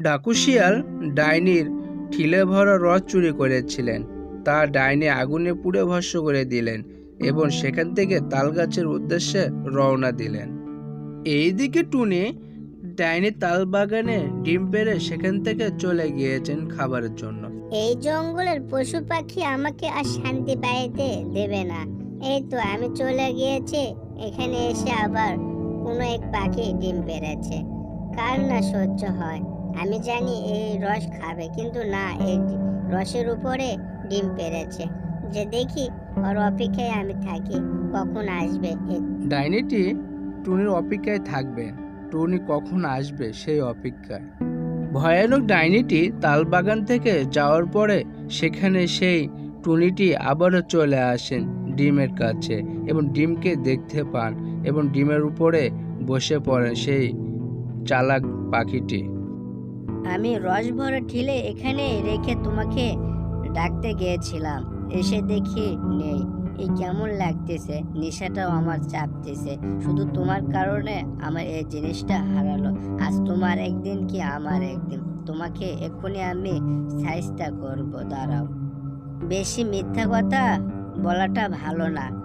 ডাকুশিয়াল ডাইনির ঠিলে ভরা রস চুরি করেছিলেন। তা ডাইনি আগুনে পুড়ে ভস্য করে দিলেন এবং সেখান থেকে তালগাছের উদ্দেশ্যে রওনা দিলেন। এইদিকে টুনি ডাইনি তাল বাগানে ডিম পেড়ে সেখান থেকে চলে গিয়েছেন খাবারের জন্য। এই জঙ্গলের পশু পাখি আমাকে আর শান্তি পাইতে দেবে না। এই তো আমি চলে গিয়েছি, এখানে এসে আবার কোনো এক পাখি ডিম পেড়েছে। কার না সহ্য হয়? আমি জানি এই রস খাবে, কিন্তু না, এই রসের উপরে ডিম পেরেছে। যে দেখি, ওর অপেক্ষায় আমি থাকি, কখন আসবে ডাইনিটি টুনির অপেক্ষায় থাকবে। টুনি কখন আসবে সেই অপেক্ষায়? ভয়ানক ডাইনিটি তালবাগান থেকে যাওয়ার পরে সেখানে সেই টুনিটি আবারও চলে আসেন ডিমের কাছে এবং ডিমকে দেখতে পান এবং ডিমের উপরে বসে পড়েন সেই চালাক পাখিটি। আমি রস ভরা ঠিলে এখানে রেখে তোমাকে ডাকতে গিয়েছিলাম। এসে দেখি নেই। এই কেমন লাগতেছে? নেশাটাও আমার চাপতেছে। শুধু তোমার কারণে আমার এই জিনিসটা হারালো। আজ তোমার একদিন কি আমার একদিন? তোমাকে এক্ষুনি আমি সাইজটা করব, দাঁড়াও। বেশি মিথ্যা কথা বলাটা ভালো না।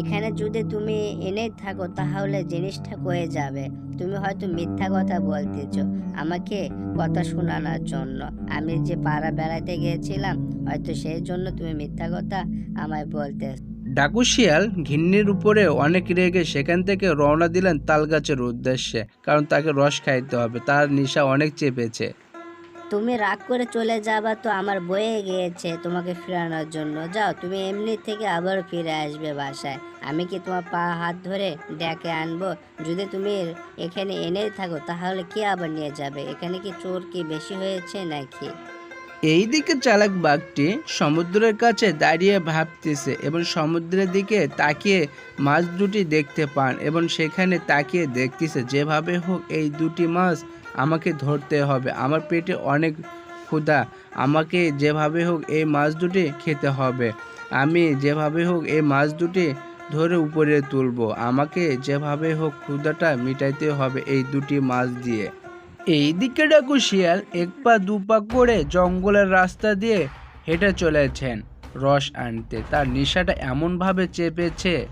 এখানে যদি তুমি এনে থাকো, তাহলে জিনিসটা কয়ে যাবে। তুমি হয়তো মিথ্যা কথা বলতেছো, আমাকে কথা শোনানোর জন্য। আমি যে পাড়া বেড়াতে গিয়েছিলাম, হয়তো সেই জন্য তুমি মিথ্যা কথা আমায় বলতে ডাকুশিয়াল ঘিন্নির উপরে অনেক রেগে সেখান থেকে রওনা দিলেন তালগাছের উদ্দেশ্যে, কারণ তাকে রস খাইতে হবে। তার নেশা অনেক চেপেছে। তুমি রাগ করে চলে যাবা তো আমার বয়ে গিয়েছে তোমাকে ফেরানোর জন্য। যাও, তুমি এমনি থেকে আবার ফিরে আসবে বাসায়। আমি কি তোমার পা হাত ধরে ডেকে আনব? যদি তুমি এখানে এনেই থাকো, তাহলে কি আবার নিয়ে যাবে? এখানে কি চোর কি বেশি হয়েছে নাকি? এইদিকে চালাক বাঘটি সমুদ্রের কাছে দাঁড়িয়ে ভাবতেছে এবং সমুদ্রের দিকে তাকিয়ে মাছ দুটি দেখতে পান এবং সেখানে তাকিয়ে দেখতেছে, যেভাবে হোক এই দুটি মাছ আমাকে ধরতে হবে। আমার পেটে অনেক ক্ষুধা। আমাকে যেভাবে হোক এই মাছ দুটি খেতে হবে। আমি যেভাবে হোক এই মাছ দুটি ধরে উপরে তুলবো। আমাকে যেভাবে হোক ক্ষুধাটা মিটাইতে হবে এই দুটি মাছ দিয়ে। এইদিকে ডাকু শিয়াল, এক পা দু পা করে জঙ্গলের রাস্তা দিয়ে হেঁটে চলেছেন। রস আনতে। তার নেশাটা এমনভাবে চেপেছে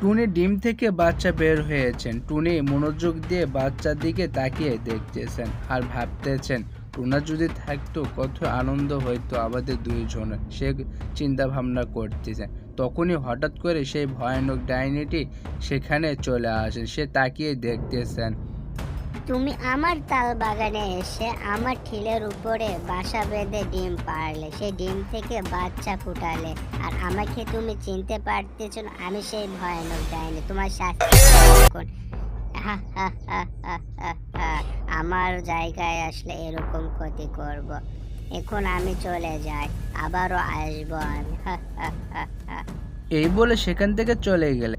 টুনি ডিম থেকে বাচ্চা বের হয়েছেন। টুনি মনোযোগ দিয়ে বাচ্চার দিকে তাকিয়ে দেখতেছেন আর ভাবতেছেন, টুনা যদি থাকতো কত আনন্দ হইতো আমাদের দুইজনের, সে চিন্তা ভাবনা করতেছে। তখনই হঠাৎ করে সেই ভয়ানক ডাইনিটি সেখানে চলে আসে, সে তাকিয়ে দেখতেছেন। তুমি আমার তাল বাগানে এসে আমার ঠিলের উপরে বাসা বেঁধে ডিম পারলে সেই ডিম থেকে বাচ্চা ফুটালে আর আমাকে তুমি চিনতে পারতেছ না, আমি সেই ভয়ানক ডাইনি তোমার শাস্তি। আমার জায়গায় আসলে এরকম ক্ষতি করব। এখন আমি চলে যাই, আবারও আসব আমি। এই বলে সেখান থেকে চলে গেলে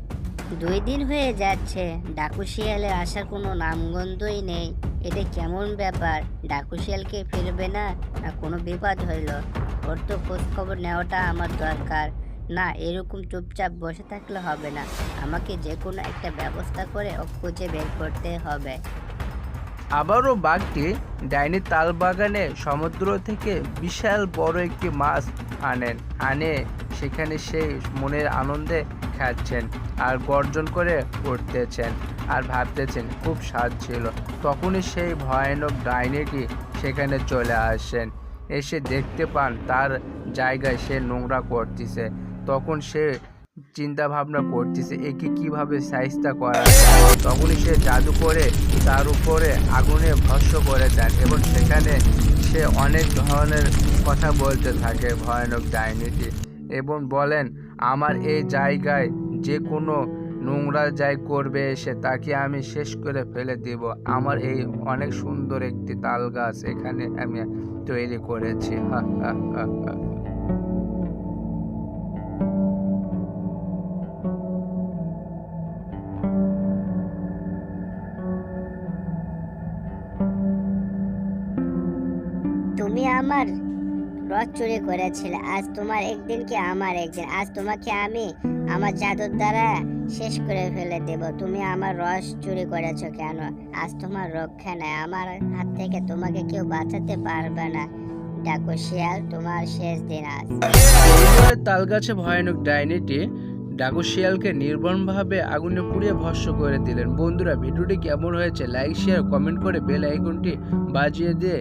দুই দিন হয়ে যাচ্ছে। ডাকু শিয়ালের আসার কোনো নামগন্ধই নেই। এটা কেমন ব্যাপার? ডাকু শিয়ালকে ফিরবে না? না, কোনো বিপদ হইল। ওর তো খোঁজ খবর নেওয়াটা আমার দরকার। না, এরকম চুপচাপ বসে থাকলে হবে না। আমাকে যে কোনো একটা ব্যবস্থা করে ও খুঁজে বের করতে হবে। আবারও বাঘটি ডাইনি তাল বাগানে সমুদ্র থেকে বিশাল বড় একটি মাছ আনেন আনে। সেখানে সেই মনের আনন্দে খাচ্ছেন আর গর্জন করে উঠতেছেন আর ভাবতেছেন, খুব স্বাদ ছিল। তখনই সেই ভয়ানক ডাইনিটি সেখানে চলে আসেন। এসে দেখতে পান, তার জায়গায় সে নোংরা করতেছে। তখন সে চিন্তা ভাবনা করতেছে, একে কীভাবে সাইজটা করা তখনই সে জাদু করে তার উপরে আগুনে ভস্য করে দেন এবং সেখানে সে অনেক ধরনের কথা বলতে থাকে ভয়ানক ডাইনিটি এবং বলেন আমার এই জায়গায় যে কোনো নোংরা যাই করবে এসে তাকে আমি শেষ করে ফেলে দেব। আমার এই অনেক সুন্দর একটি তাল গাছ এখানে আমি তৈরি করেছি। তুমি আমার রথ চুরি করেছিলে। আজ তোমার একদিন কি আমার একদিন? আজ তোমাকে আমি আমার জাদুর দ্বারা শেষ করে ফেলে দেব। তুমি আমার রস চুরি করেছ কেন? আজ তোমার রক্ষা নাই। আমার হাত থেকে তোমাকে কেউ বাঁচাতে পারবে না। ডাকো, শিয়াল, তোমার শেষ দিন আজ। তালগাছে ভয়ানক ডাইনিটি ডাকু, শিয়ালকে নির্মমভাবে আগুনে পুড়িয়ে ভস্ম করে দিলেন। বন্ধুরা, ভিডিওটি কেমন হয়েছে? লাইক, শেয়ার, কমেন্ট করে বেল আইকনটি বাজিয়ে দিয়ে